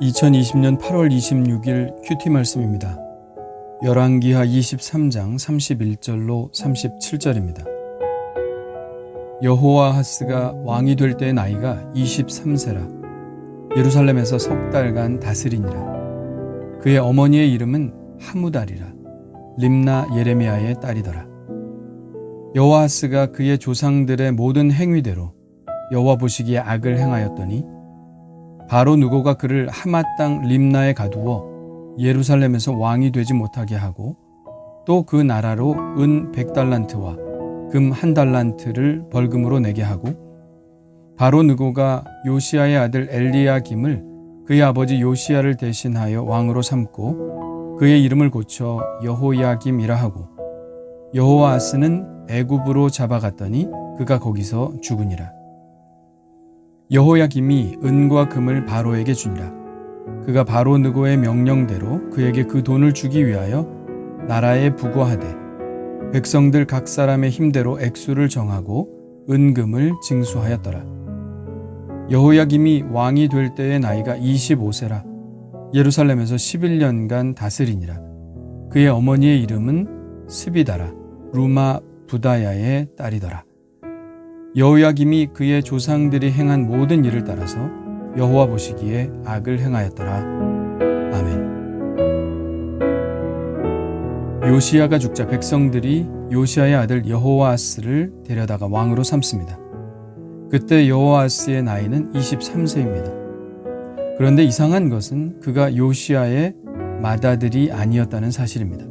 2020년 8월 26일 큐티 말씀입니다. 열왕기하 23장 31절로 37절입니다. 여호와하스가 왕이 될 때의 나이가 23세라 예루살렘에서 석 달간 다스리니라 그의 어머니의 이름은 하무달이라 림나 예레미야의 딸이더라 여호와하스가 그의 조상들의 모든 행위대로 여호와 보시기에 악을 행하였더니 바로 누고가 그를 하마 땅 림나에 가두어 예루살렘에서 왕이 되지 못하게 하고 또 그 나라로 은 백달란트와 금 한 달란트를 벌금으로 내게 하고 바로 누고가 요시아의 아들 엘리야김을 그의 아버지 요시아를 대신하여 왕으로 삼고 그의 이름을 고쳐 여호야김이라 하고 여호와스는 애굽으로 잡아갔더니 그가 거기서 죽으니라 여호야김이 은과 금을 바로에게 주니라. 그가 바로 느고의 명령대로 그에게 그 돈을 주기 위하여 나라에 부과하되 백성들 각 사람의 힘대로 액수를 정하고 은금을 징수하였더라. 여호야김이 왕이 될 때의 나이가 25세라 예루살렘에서 11년간 다스리니라. 그의 어머니의 이름은 스비다라 루마 부다야의 딸이더라. 여호야김이 그의 조상들이 행한 모든 일을 따라서 여호와 보시기에 악을 행하였더라. 아멘. 요시야가 죽자 백성들이 요시야의 아들 여호와스를 데려다가 왕으로 삼습니다. 그때 여호와스의 나이는 23세입니다. 그런데 이상한 것은 그가 요시야의 맏아들이 아니었다는 사실입니다.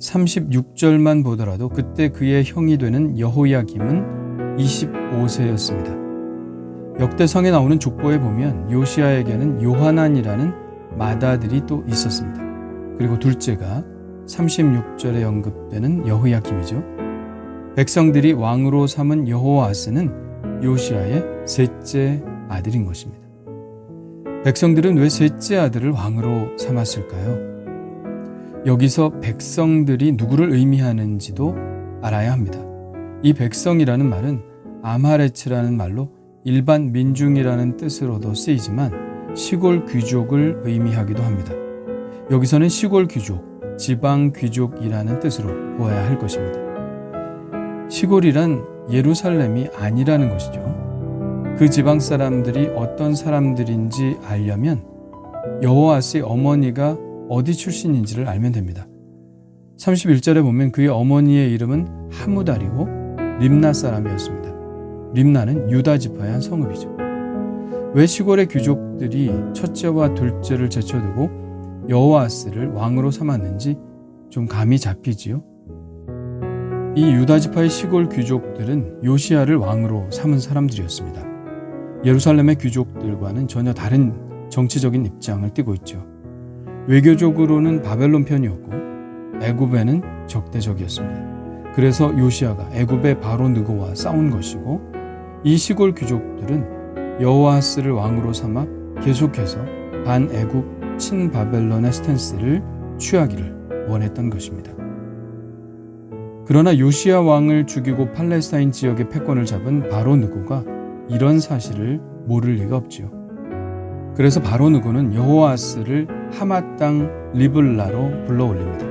36절만 보더라도 그때 그의 형이 되는 여호야김은 25세였습니다. 역대성에 나오는 족보에 보면 요시아에게는 요하난이라는 맏아들이 또 있었습니다. 그리고 둘째가 36절에 언급되는 여호야김이죠. 백성들이 왕으로 삼은 여호아스는 요시아의 셋째 아들인 것입니다. 백성들은 왜 셋째 아들을 왕으로 삼았을까요? 여기서 백성들이 누구를 의미하는지도 알아야 합니다. 이 백성이라는 말은 아마레츠라는 말로 일반 민중이라는 뜻으로도 쓰이지만 시골 귀족을 의미하기도 합니다. 여기서는 시골 귀족, 지방 귀족이라는 뜻으로 보아야 할 것입니다. 시골이란 예루살렘이 아니라는 것이죠. 그 지방 사람들이 어떤 사람들인지 알려면 여호와스의 어머니가 어디 출신인지를 알면 됩니다. 31절에 보면 그의 어머니의 이름은 하무달이고 림나 사람이었습니다. 림나는 유다 지파의 한 성읍이죠. 왜 시골의 귀족들이 첫째와 둘째를 제쳐두고 여호아스를 왕으로 삼았는지 좀 감이 잡히지요. 이 유다 지파의 시골 귀족들은 요시아를 왕으로 삼은 사람들이었습니다. 예루살렘의 귀족들과는 전혀 다른 정치적인 입장을 띠고 있죠. 외교적으로는 바벨론 편이었고 애굽에는 적대적이었습니다. 그래서 요시아가 애굽의 바로 느고와 싸운 것이고 이 시골 귀족들은 여호아스를 왕으로 삼아 계속해서 반애굽 친바벨론의 스탠스를 취하기를 원했던 것입니다. 그러나 요시아 왕을 죽이고 팔레스타인 지역의 패권을 잡은 바로 느고가 이런 사실을 모를 리가 없지요. 그래서 바로 느고는 여호아스를 하마 땅 리블라로 불러올립니다.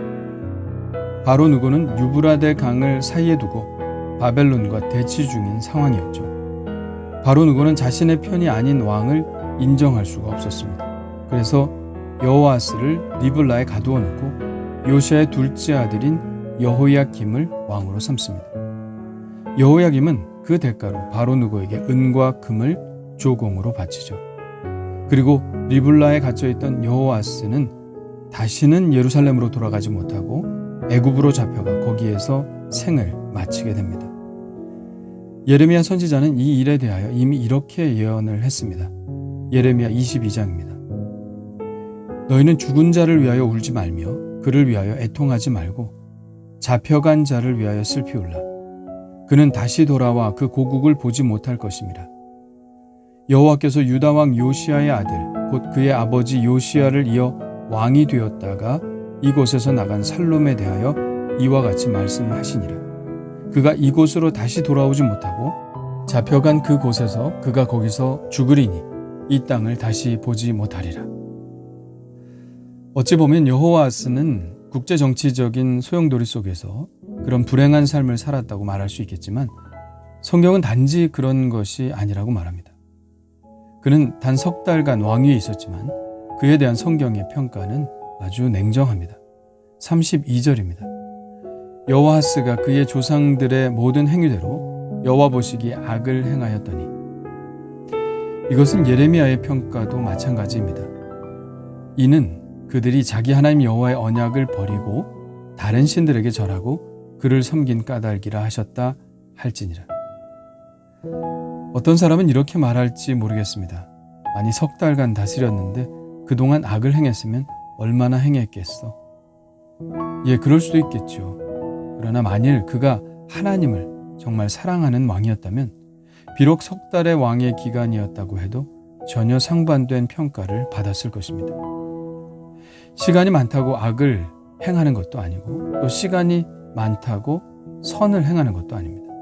바로 누구는 유브라데 강을 사이에 두고 바벨론과 대치 중인 상황이었죠. 바로 누구는 자신의 편이 아닌 왕을 인정할 수가 없었습니다. 그래서 여호아스를 리블라에 가두어 놓고 요시아의 둘째 아들인 여호야김을 왕으로 삼습니다. 여호야김은 그 대가로 바로 누구에게 은과 금을 조공으로 바치죠. 그리고 리블라에 갇혀 있던 여호아스는 다시는 예루살렘으로 돌아가지 못하고 애굽으로 잡혀가 거기에서 생을 마치게 됩니다. 예레미야 선지자는 이 일에 대하여 이미 이렇게 예언을 했습니다. 예레미야 22장입니다. 너희는 죽은 자를 위하여 울지 말며 그를 위하여 애통하지 말고 잡혀간 자를 위하여 슬피 울라. 그는 다시 돌아와 그 고국을 보지 못할 것입니다. 여호와께서 유다 왕 요시아의 아들 곧 그의 아버지 요시아를 이어 왕이 되었다가 이곳에서 나간 살롬에 대하여 이와 같이 말씀하시니라. 그가 이곳으로 다시 돌아오지 못하고 잡혀간 그 곳에서 그가 거기서 죽으리니 이 땅을 다시 보지 못하리라. 어찌 보면 여호와스는 국제 정치적인 소용돌이 속에서 그런 불행한 삶을 살았다고 말할 수 있겠지만 성경은 단지 그런 것이 아니라고 말합니다. 그는 단 석 달간 왕위에 있었지만 그에 대한 성경의 평가는 아주 냉정합니다. 32절입니다. 여호와스가 그의 조상들의 모든 행위대로 여호와 보시기에 악을 행하였더니 이것은 예레미야의 평가도 마찬가지입니다. 이는 그들이 자기 하나님 여호와의 언약을 버리고 다른 신들에게 절하고 그를 섬긴 까닭이라 하셨다 할지니라. 어떤 사람은 이렇게 말할지 모르겠습니다. 아니 석 달간 다스렸는데 그동안 악을 행했으면 얼마나 행했겠어. 예, 그럴 수도 있겠죠. 그러나 만일 그가 하나님을 정말 사랑하는 왕이었다면 비록 석 달의 왕의 기간이었다고 해도 전혀 상반된 평가를 받았을 것입니다. 시간이 많다고 악을 행하는 것도 아니고 또 시간이 많다고 선을 행하는 것도 아닙니다.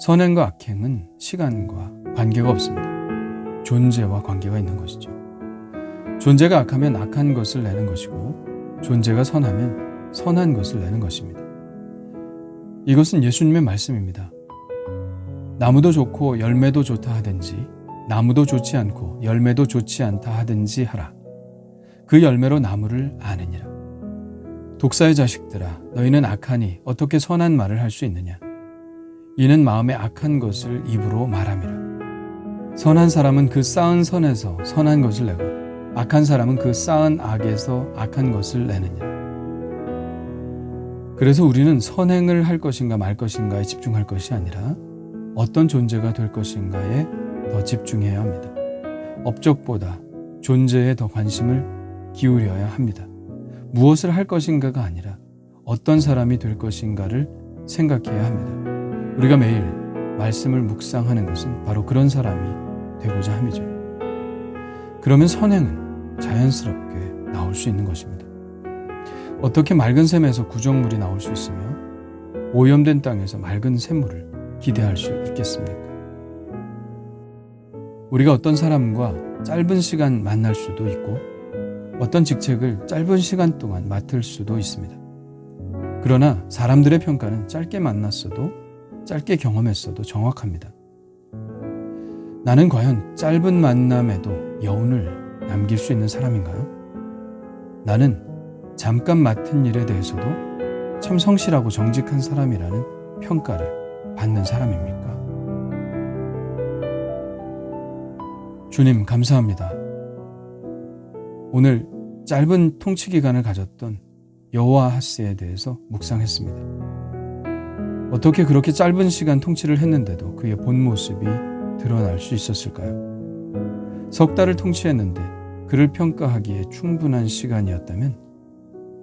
선행과 악행은 시간과 관계가 없습니다. 존재와 관계가 있는 것이죠. 존재가 악하면 악한 것을 내는 것이고 존재가 선하면 선한 것을 내는 것입니다. 이것은 예수님의 말씀입니다. 나무도 좋고 열매도 좋다 하든지 나무도 좋지 않고 열매도 좋지 않다 하든지 하라. 그 열매로 나무를 아느니라. 독사의 자식들아 너희는 악하니 어떻게 선한 말을 할 수 있느냐? 이는 마음에 악한 것을 입으로 말함이라. 선한 사람은 그 쌓은 선에서 선한 것을 내고 악한 사람은 그 쌓은 악에서 악한 것을 내느니라. 그래서 우리는 선행을 할 것인가 말 것인가에 집중할 것이 아니라 어떤 존재가 될 것인가에 더 집중해야 합니다. 업적보다 존재에 더 관심을 기울여야 합니다. 무엇을 할 것인가가 아니라 어떤 사람이 될 것인가를 생각해야 합니다. 우리가 매일 말씀을 묵상하는 것은 바로 그런 사람이 되고자 함이죠. 그러면 선행은 자연스럽게 나올 수 있는 것입니다. 어떻게 맑은 샘에서 구정물이 나올 수 있으며 오염된 땅에서 맑은 샘물을 기대할 수 있겠습니까? 우리가 어떤 사람과 짧은 시간 만날 수도 있고 어떤 직책을 짧은 시간 동안 맡을 수도 있습니다. 그러나 사람들의 평가는 짧게 만났어도 짧게 경험했어도 정확합니다. 나는 과연 짧은 만남에도 여운을 남길 수 있는 사람인가요? 나는 잠깐 맡은 일에 대해서도 참 성실하고 정직한 사람이라는 평가를 받는 사람입니까? 주님, 감사합니다. 오늘 짧은 통치 기간을 가졌던 여호와하스에 대해서 묵상했습니다. 어떻게 그렇게 짧은 시간 통치를 했는데도 그의 본 모습이 드러날 수 있었을까요? 석 달을 통치했는데 그를 평가하기에 충분한 시간이었다면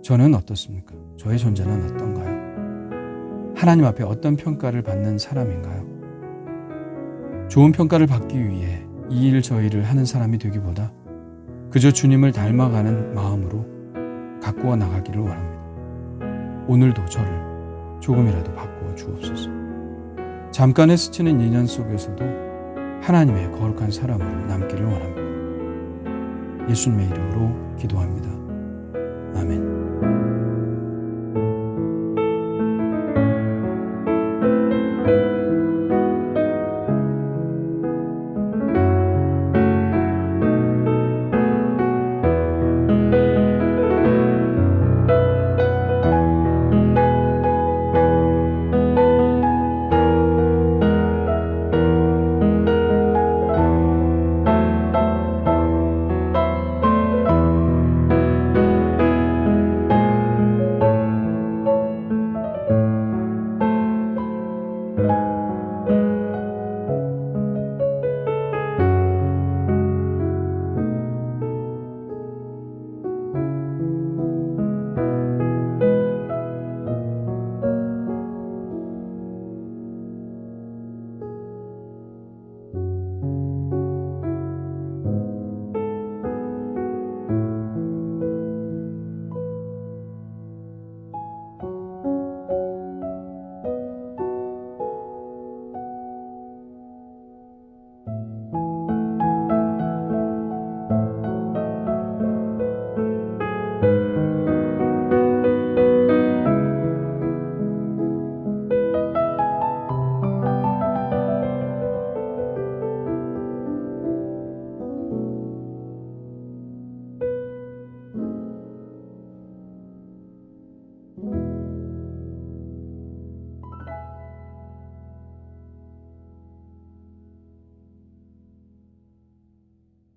저는 어떻습니까? 저의 존재는 어떤가요? 하나님 앞에 어떤 평가를 받는 사람인가요? 좋은 평가를 받기 위해 이 일 저 일을 하는 사람이 되기보다 그저 주님을 닮아가는 마음으로 가꾸어 나가기를 원합니다. 오늘도 저를 조금이라도 바꾸어 주옵소서. 잠깐의 스치는 인연 속에서도 하나님의 거룩한 사람으로 남기를 원합니다. 예수님의 이름으로 기도합니다. 아멘.